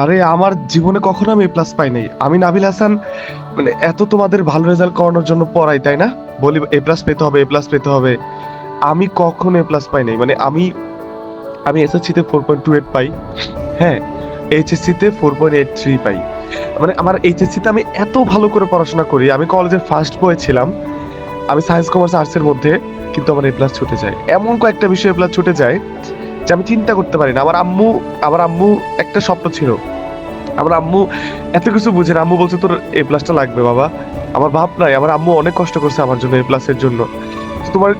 আরে, আমার জীবনে কখনো আমি প্লাস পাই নাই আমি নাবিল হাসান মানে এত তোমাদের ভালো রেজাল্ট করানোর জন্য পড়াই, তাই না? বলি এ প্লাস পেতে হবে এ প্লাস পেতে হবে। আমি কখনো এ প্লাস পাই নাই মানে আমি আমি এসএসসি তে ফোর পয়েন্ট টু এইট পাই। হ্যাঁ এইচএসসি তে ফোর পয়েন্ট এইট থ্রি পাই। মানে আমার এইচএসসি তে আমি এত ভালো করে পড়াশোনা করি। আমি কলেজের ফার্স্ট বয় ছিলাম। আমি সায়েন্স কমার্স আর্টস এর মধ্যে, কিন্তু আমার এ প্লাস ছুটে যায়। এমন কয়েকটা বিষয় এ প্লাস ছুটে যায় যে আমি চিন্তা করতে পারি না। আমার আম্মু আমার আম্মু একটা স্বপ্ন ছিল। আমার আম্মু এত কিছু বুঝে না। আম্মু বলছে, তোর এ প্লাসটা লাগবে বাবা। আমার ভাব নাই। আমার আম্মু অনেক কষ্ট করছে আমার জন্য এ প্লাসের জন্য। তোমার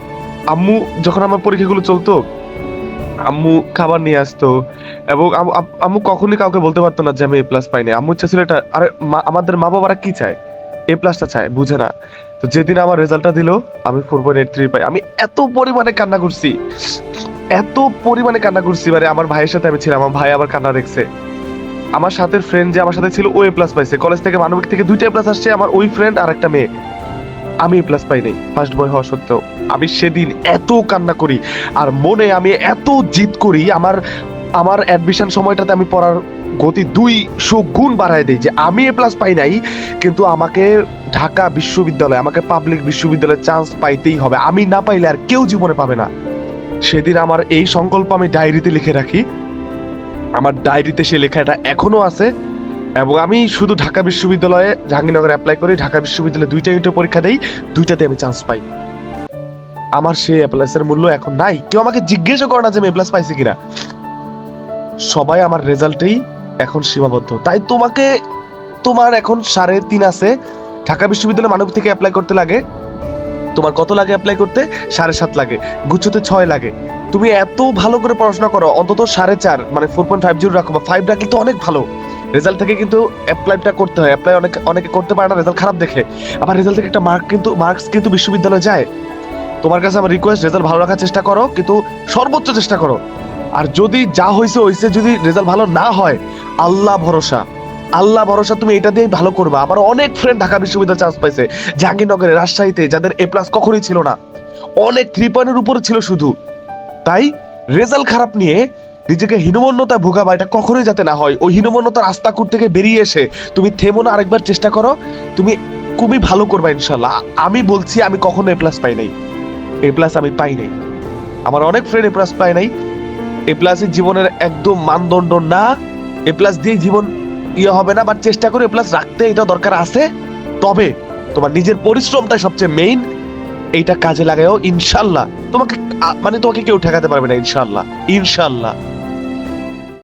আম্মু যখন আমার পরীক্ষাগুলো চলতো, আম্মু খাবার নিয়ে আসতো এবং আম্মু- আম- কখনই কাউকে বলতে পারতো না যে আমি এ প্লাস পাইনি। আম্মু ইচ্ছা ছিল এটা, আরে আমাদের মা বাবারা কি চায়? এ প্লাসটা চায়, বুঝে না। তো যেদিন আমার রেজাল্টটা দিল, আমি ফোর পয়েন্ট এইট থ্রি পাই। আমি এত পরিমাণে কান্না করছি। এত পরিমাণে কান্না করছি মানে আমার ভাইয়ের সাথে আমি ছিলাম, আমার ভাই আবার কান্না দেখছে। আমার সাথে ফ্রেন্ড যে আমার সাথে ছিল, ও এ প্লাস পাইছে। কলেজ থেকে মানবিক থেকে দুইটা এ প্লাস আসছে, আমার ওই ফ্রেন্ড আর একটা মেয়ে। আমি এ প্লাস পাই নাই ফার্স্ট বয় হওয়া সত্ত্বেও। আমি সেদিন এত কান্না করি, আর মনে আমি এত জিদ করি, আমার আমার অ্যাডমিশন সময়টাতে আমি পড়ার গতি দুই গুণ বাড়ায় দেই যে আমি এ প্লাস পাই নাই, কিন্তু আমাকে ঢাকা বিশ্ববিদ্যালয়, আমাকে পাবলিক বিশ্ববিদ্যালয়ে চান্স পাইতেই হবে। আমি না পাইলে আর কেউ জীবনে পাবে না। সেদিন আমার এই সংকল্প আমি ডায়েরিতে লিখে রাখি। আমার ডায়েরিতে সে লেখাটা এখনও আছে এবং আমি শুধু ঢাকা বিশ্ববিদ্যালয়ে জাহাঙ্গীরনগরে অ্যাপ্লাই করি। ঢাকা বিশ্ববিদ্যালয়ে দুইটা ইউনিটের পরীক্ষা দেই, দুইটাতে আমি চান্স পাই। আমার সেই এ প্লাসের মূল্য এখন নাই। কেউ আমাকে জিজ্ঞেসও করে না যে আমি পাইছি কিনা। সবাই আমার রেজাল্টেই এখন সীমাবদ্ধ। তাই তোমাকে, তোমার এখন সাড়ে তিন আছে। ঢাকা বিশ্ববিদ্যালয় মানব থেকে অ্যাপ্লাই করতে লাগে। তোমার কত লাগে অ্যাপ্লাই করতে? সাড়ে সাত লাগে। গুচ্ছতে ছয় লাগে। তুমি এত ভালো করে পড়াশোনা করো, অন্তত সাড়ে চার মানে ফোর পয়েন্ট ফাইভ জিরো রাখো বা ফাইভ রাখলে তো অনেক ভালো। রেজাল্ট থেকে কিন্তু অ্যাপ্লাইটা করতে হয়। অ্যাপ্লাই অনেক, অনেকে করতে পারে না রেজাল্ট খারাপ দেখে আবার রেজাল্ট থেকে একটা মার্ক কিন্তু মার্কস কিন্তু বিশ্ববিদ্যালয়ে যায়। তোমার কাছে আমার রিকোয়েস্ট রেজাল্ট ভালো রাখার চেষ্টা করো, কিন্তু সর্বোচ্চ চেষ্টা করো। আর যদি যা হয়েছে হয়েছে যদি রেজাল্ট ভালো না হয়, আল্লাহ ভরসা। আল্লাহ ভরসা, তুমি এটা দিয়ে ভালো করবে। আমার অনেক ফ্রেন্ড ঢাকা বিশ্ববিদ্যালয়ে চান্স পাইছে। জাহাঙ্গীরনগরে রাজশাহীতে, যাদের এ প্লাস কখনোই ছিল না। অনেক থ্রি পয়েন্টের উপরে ছিল শুধু। তাই, রেজাল্ট খারাপ নিয়ে নিজেকে হীনমন্যতায় ভোগাবা, এটা কখনোই যাতে না হয়। ওই হীনমন্যতার আস্তাকুর থেকে বেরিয়ে এসে তুমি থেমো না, আরেকবার চেষ্টা করো। তুমি খুবই ভালো করবা ইনশাল্লাহ আমি বলছি, আমি কখনো এ প্লাস পাই নাই। এ প্লাস আমি পাই নাই। আমার অনেক ফ্রেন্ড এ প্লাস পাই নাই। এ প্লাসের জীবনের একদম মানদণ্ড না। এ প্লাস দিয়ে জীবন ইয়ে হবে না বাট চেষ্টা করে প্লাস রাখতে এটা দরকার আছে। তবে তোমার নিজের পরিশ্রমটা সবচেয়ে মেইন এইটা কাজে লাগাও ইনশাল্লাহ। তোমাকে মানে তোমাকে কেউ ঠেকাতে পারবে না, ইনশাল্লাহ। ইনশাল্লাহ।